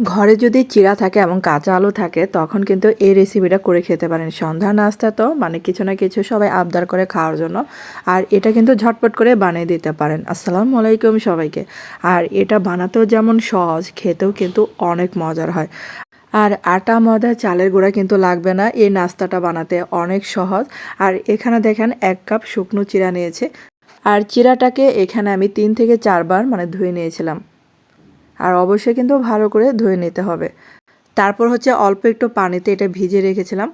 ঘরে যদি চিরা থাকে এবং কাঁচা আলু থাকে, তখন কিন্তু এই রেসিপিটা করে খেতে পারেন। সন্ধ্যা নাস্তা তো মানে কিছু না কিছু সবাই আবদার করে খাওয়ার জন্য। আর এটা কিন্তু ঝটপট করে বানিয়ে দিতে পারেন। আসসালামু আলাইকুম সবাইকে। আর এটা বানাতেও যেমন সহজ, খেতেও কিন্তু অনেক মজার হয়। আর আটা, ময়দা, চালের গুঁড়া কিন্তু লাগবে না। এই নাস্তাটা বানাতে অনেক সহজ। আর এখানে দেখেন, এক কাপ শুকনো চিড়া নিয়েছে। আর চিরাটাকে এখানে আমি তিন থেকে চারবার মানে ধুয়ে নিয়েছিলাম। আর অবশ্যই কিন্তু ভালো করে ধুয়ে নিতে হবে। তারপর হচ্ছে অল্প একটু পানিতে এটা ভিজে রেখেছিলাম।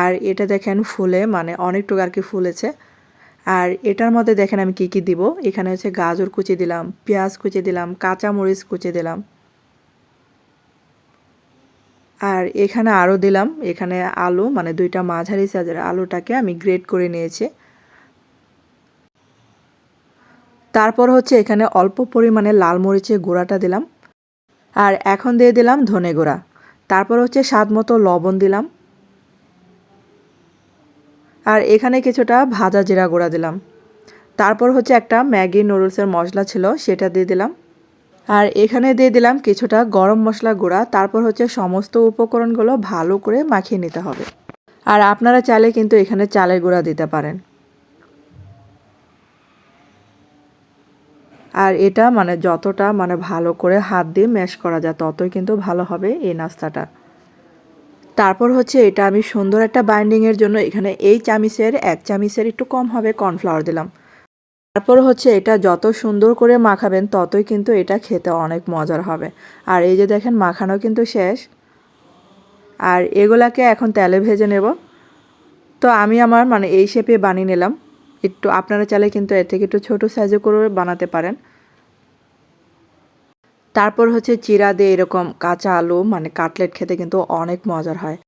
আর এটা দেখেন ফুলে মানে অনেকটুকু আর কি ফুলেছে। আর এটার মধ্যে দেখেন আমি কি কি দিব। এখানে হচ্ছে গাজর কুচি দিলাম, পেঁয়াজ কুচি দিলাম কাঁচা মরিচ কুচি দিলাম। আর এখানে আরও দিলাম, এখানে আলু মানে দুইটা মাঝারি সাইজের আলুটাকে আমি গ্রেড করে নিয়েছি। তারপর হচ্ছে এখানে অল্প পরিমাণে লাল মরিচের গুঁড়াটা দিলাম। আর এখন দিয়ে দিলাম ধনে গুঁড়া। তারপর হচ্ছে স্বাদ মতো লবণ দিলাম। আর এখানে কিছুটা ভাজা জিরা গুঁড়া দিলাম। তারপর হচ্ছে একটা ম্যাগি নুডলসের মশলা ছিল, সেটা দিয়ে দিলাম। আর এখানে দিয়ে দিলাম কিছুটা গরম মশলা গুঁড়া। তারপর হচ্ছে সমস্ত উপকরণগুলো ভালো করে মাখিয়ে নিতে হবে। আর আপনারা চাইলে কিন্তু এখানে চালের গুঁড়া দিতে পারেন। আর এটা মানে যতটা মানে ভালো করে হাত দিয়ে ম্যাশ করা যায়, ততই কিন্তু ভালো হবে এই নাস্তাটা। তারপর হচ্ছে এটা আমি সুন্দর একটা বাইন্ডিংয়ের জন্য এখানে এই চামিচের, এক চামিচের একটু কম হবে কর্নফ্লাওয়ার দিলাম। তারপর হচ্ছে এটা যত সুন্দর করে মাখাবেন, ততই কিন্তু এটা খেতে অনেক মজার হবে। আর এই যে দেখেন, মাখানো কিন্তু শেষ। আর এগুলাকে এখন তেলে ভেজে নেব। তো আমি আমার মানে এই শেপে বানিয়ে নিলাম। একটু আপনারা চাইলে কিন্তু এর থেকে একটু ছোটো সাইজে করে বানাতে পারেন। তারপর হচ্ছে চিরা দিয়ে এরকম কাঁচা আলু মানে কাটলেট খেতে কিন্তু অনেক মজার হয়।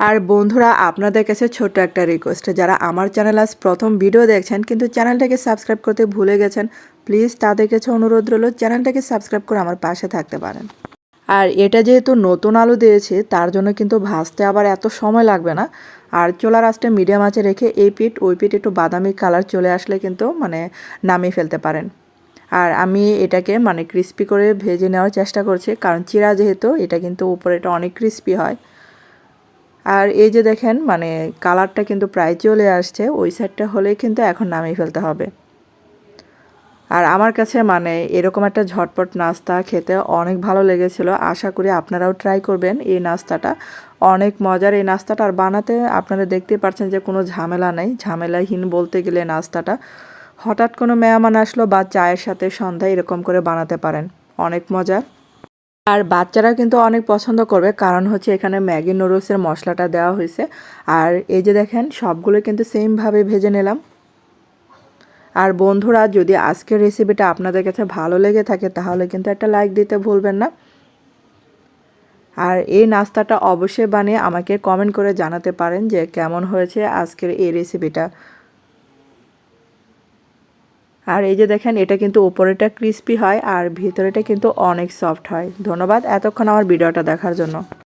আর বন্ধুরা, আপনাদের কাছে ছোট্ট একটা রিকোয়েস্ট যারা আমার চ্যানেল আজ প্রথম ভিডিও দেখছেন, কিন্তু চ্যানেলটাকে সাবস্ক্রাইব করতে ভুলে গেছেন প্লিজ তাদের কাছে অনুরোধ রইল চ্যানেলটাকে সাবস্ক্রাইব করে আমার পাশে থাকতে পারেন। আর এটা যেহেতু নতুন আলু দিয়েছে, তার জন্য কিন্তু ভাজতে আবার এত সময় লাগবে না। আর চোলা রাসটা মিডিয়াম আঁচে রেখে এই পিঠ, ওই পিঠ একটু বাদামি কালার চলে আসলে কিন্তু মানে নামিয়ে ফেলতে পারেন। আর আমি এটাকে মানে ক্রিস্পি করে ভেজে নেওয়ার চেষ্টা করছি, কারণ চিরা যেহেতু, এটা কিন্তু উপরে এটা অনেক ক্রিস্পি হয়। আর এই যে দেখেন মানে কালারটা কিন্তু প্রায় চলে আসছে, ওই সাইডটা হলেই কিন্তু এখন নামিয়ে ফেলতে হবে। আর আমার কাছে মানে এরকম একটা ঝটপট নাস্তা খেতে অনেক ভালো লেগেছিল। আশা করি আপনারাও ট্রাই করবেন এই নাস্তাটা। অনেক মজার এই নাস্তাটা। আর বানাতে আপনারা দেখতে পাচ্ছেন যে কোনো ঝামেলা নেই। ঝামেলাহীন বলতে গেলে নাস্তাটা। হঠাৎ কোনো মেয়ামান আসলো বা চায়ের সাথে সন্ধ্যায় এরকম করে বানাতে পারেন। অনেক মজার। আর বাচ্চারা কিন্তু অনেক পছন্দ করবে। কারণ হচ্ছে এখানে ম্যাগি নুডলসের মশলাটা দেওয়া হয়েছে। আর এই যে দেখেন, সবগুলো কিন্তু সেমভাবে ভেজে নিলাম। আর বন্ধুরা, যদি আজকের রেসিপিটা আপনাদের কাছে ভালো লেগে থাকে, তাহলে কিন্তু একটা লাইক দিতে ভুলবেন না। আর এই নাস্তাটা অবশ্যই বানিয়ে আমাকে কমেন্ট করে জানাতে পারেন যে কেমন হয়েছে আজকের এই রেসিপিটা আর এই যে দেখেন, এটা কিন্তু উপরেটা ক্রিস্পি হয় আর ভিতরেটা কিন্তু অনেক সফট হয়। ধন্যবাদ এতক্ষণ আমার ভিডিওটা দেখার জন্য।